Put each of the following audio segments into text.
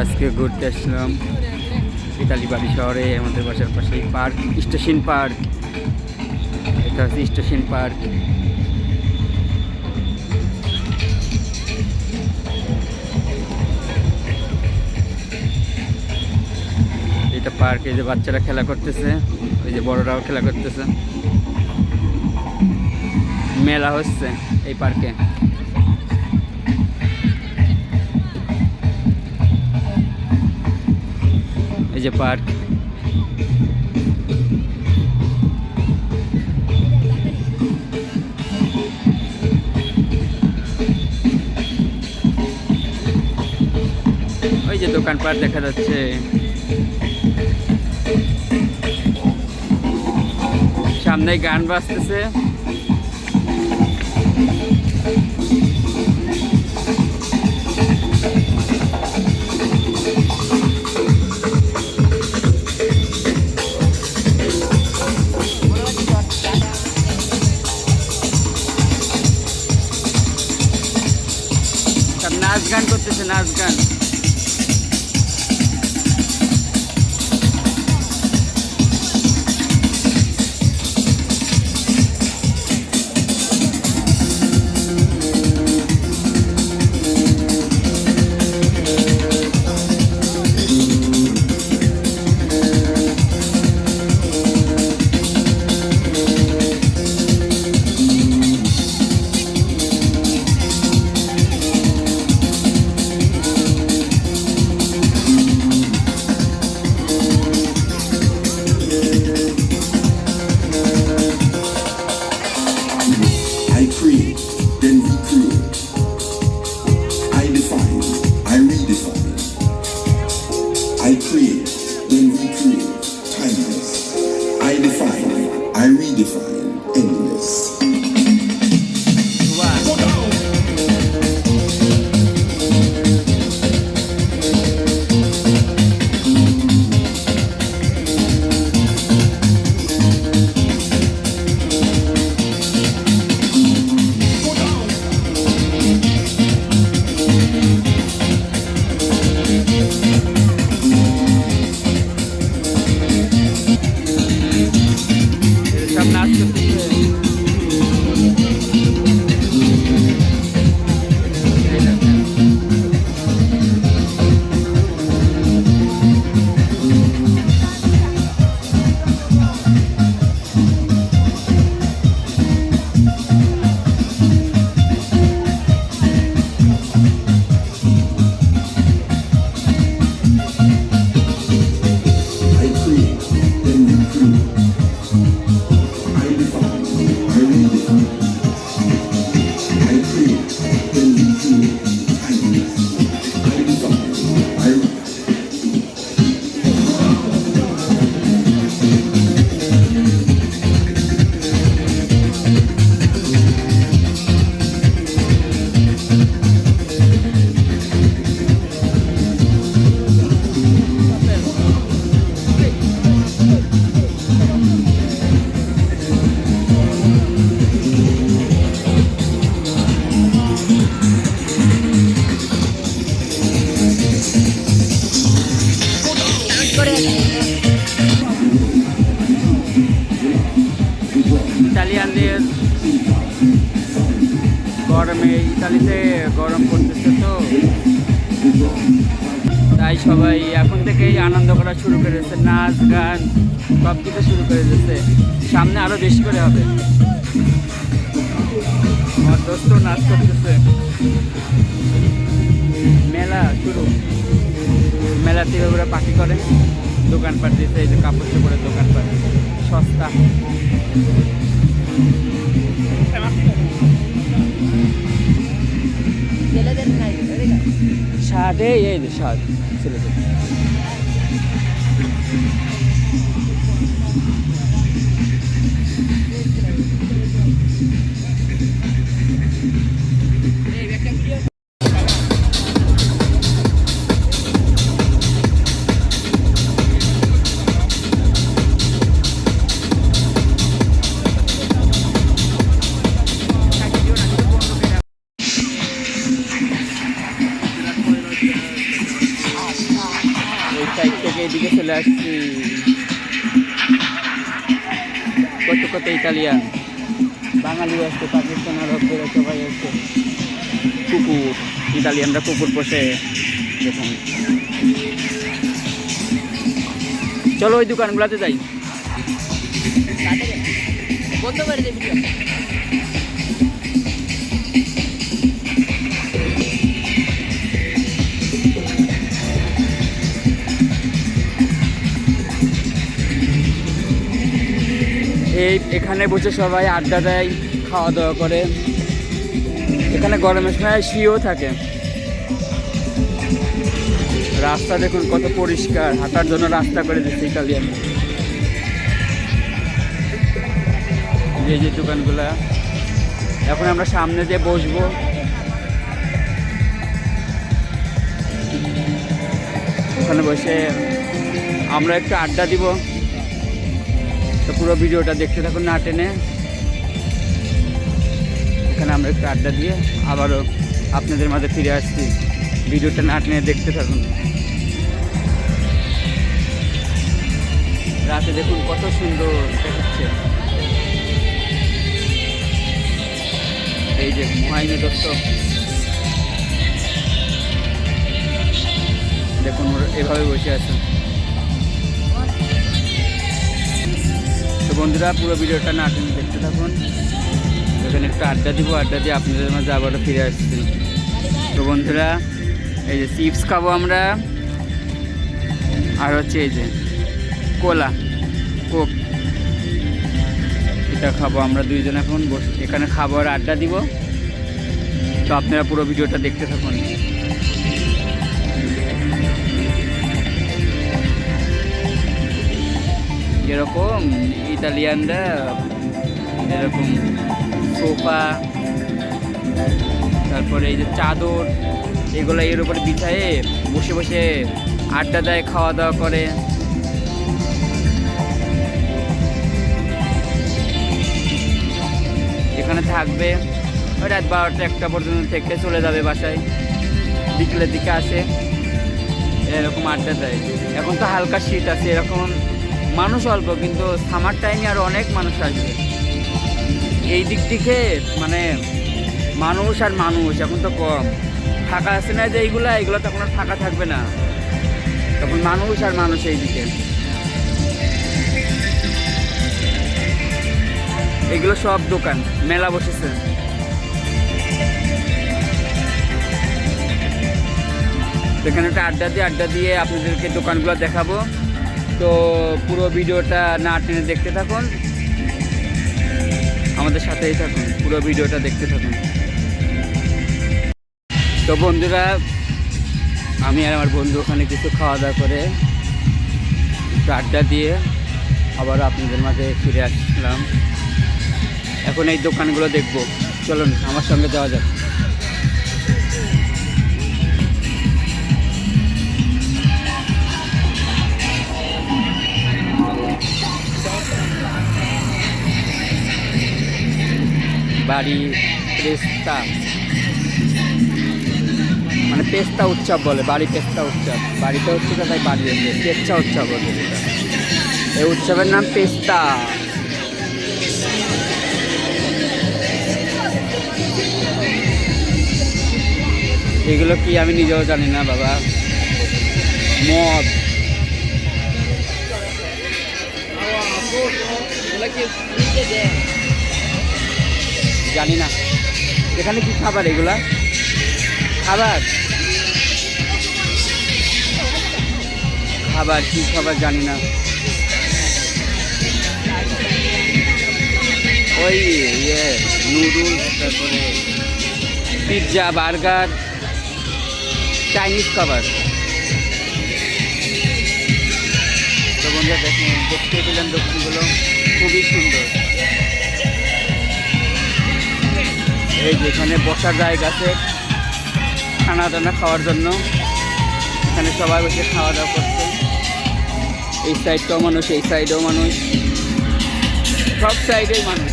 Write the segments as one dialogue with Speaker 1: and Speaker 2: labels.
Speaker 1: আজকে ঘুরতে আসলাম ইতালিবাড়ি শহরে, আমাদের বাসার পাশে পার্ক, স্টেশন পার্ক। এটা হচ্ছে স্টেশন পার্ক। এটা পার্কে যে বাচ্চারা খেলা করতেছে, ওই যে বড়রাও খেলা করতেছে। মেলা হচ্ছে এই পার্কে। যে পার্ক। ওই যে দোকানপাট দেখা যাচ্ছে। সামনে গান বাজতেছে। গরমে ইতালিতে গরম পড়তেছে তো। তাই সবাই এখন থেকেই আনন্দ করা শুরু করে দিচ্ছে নাচ, গান সব কিছু শুরু করে দিচ্ছে সামনে আরও বেশি করে হবে। আমার দোস্ত নাচ করতেছে। মেলা শুরু। মেলাতে ওরা পাখি করে। দোকানপাট দিচ্ছে এই যে কাপড় চোপড়ের দোকানপাট। সস্তা।
Speaker 2: ছেলেদের নাই।
Speaker 1: শার্টে এই শার্ট ছেলেদের কত কত ইতালিয়ান। বাঙালি আসছে পাকিস্তান আরবরা সবাই আসছে কুকুর, ইতালিয়ানরা কুকুর পোষে। দেখুন চলো ওই দোকানগুলোতে যাই।
Speaker 2: বন্ধ করে দে
Speaker 1: এই এখানে বসে সবাই আড্ডা দেয় খাওয়া দাওয়া করে। এখানে গরমের সময় শিও থাকে। রাস্তা দেখুন কত পরিষ্কার, হাঁটার জন্য রাস্তা করে দিচ্ছে ইতালিয়ান এই যে দোকানগুলা। এখন আমরা সামনে দিয়ে বসবো। ওখানে বসে আমরা একটু আড্ডা দিব। তো পুরো ভিডিওটা দেখতে থাকুন না টেনে। এখানে আমরা একটু আড্ডা দিয়ে আবারও আপনাদের মাঝে ফিরে আসছি। ভিডিওটা না টেনে দেখতে থাকুন। রাতে দেখুন কত সুন্দর দেখাচ্ছে। এই যে মহাইনে দত্ত। দেখুন এভাবে বসে আছেন। বন্ধুরা, পুরো ভিডিওটা না দেখতে থাকুন। এখানে একটু আড্ডা দিব, আড্ডা দিয়ে আপনাদের মাঝে আবারও ফিরে আসছি। তো বন্ধুরা, এই যে চিপস খাব আমরা, আর হচ্ছে এই যে কোলা, কোক। এটা খাব আমরা দুইজন এখন, বস এখানে খাব আর আড্ডা দিব। তো আপনারা পুরো ভিডিওটা দেখতে থাকুন। যেরকম ইতালিয়ানরা এরকম সোফা, তারপরে এই যে চাদর, এগুলো এর উপরে বিছায়ে বসে বসে আড্ডা দেয় খাওয়া দাওয়া করে। এখানে থাকবে। ওই রাত বারোটা একটা পর্যন্ত থেকে চলে যাবে বাসায়। বিকেলের দিকে আসে। এরকম আড্ডা দেয়। এখন তো হালকা শীত আছে, এরকম মানুষ অল্প, কিন্তু সামার টাইমে আরও অনেক মানুষ আসবে। এই দিক থেকে মানে মানুষ আর মানুষ, এখন তো কম। ফাঁকা আছে না যে এইগুলা এইগুলো তখন আর ফাঁকা থাকবে না। তখন মানুষ আর মানুষ এই দিকে। এগুলো সব দোকান, মেলা বসেছে। এখানে একটা আড্ডা দিয়ে আড্ডা দিয়ে আপনাদেরকে দোকানগুলো দেখাবো। তো পুরো ভিডিওটা না টেনে দেখতে থাকুন। আমাদের সাথেই থাকুন, পুরো ভিডিওটা দেখতে থাকুন। তো বন্ধুরা, আমি আর আমার বন্ধু ওখানে কিছু খাওয়া দাওয়া করে আড্ডা দিয়ে আবার আপনাদের মাঝে ফিরে আসলাম। এখন এই দোকানগুলো দেখব। চলুন, আমার সঙ্গে যাওয়া যাক। বাড়ি, পেস্তা। মানে পেস্তা উৎসব বলে, বাড়ি পেস্তা উৎসব। বাড়িতে হচ্ছে তাই বাড়ি হচ্ছে, পেস্তা উৎসব বলে এই উৎসবের নাম পেস্তা। এগুলো কি আমি নিজেও জানি না, বাবা। মদ। জানি না। এখানে কি খাবার এগুলা? খাবার? খাবার, কি খাবার জানি না। ওই ইয়ে নুডলস, তারপরে পিৎজা, বার্গার, চাইনিজ খাবার। তো বন্ধুরা, দেখুন, দেখতে পেলেন দোকানগুলো এই যে এখানে বসার জায়গা আছে খানা টানা খাওয়ার জন্য। এখানে সবাই বসে খাওয়া দাওয়া করছে। এই সাইডটাও মানুষ, এই সাইডেও মানুষ। সব সাইডেই মানুষ।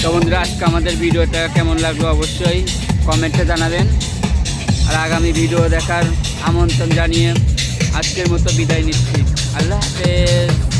Speaker 1: তো বন্ধুরা, আজকে আমাদের ভিডিওটা কেমন লাগল অবশ্যই কমেন্টে জানাবেন। আর আগামী ভিডিও দেখার আমন্ত্রণ জানিয়ে আজকের মতো বিদায় নিচ্ছি। আল্লাহ হাফেজ।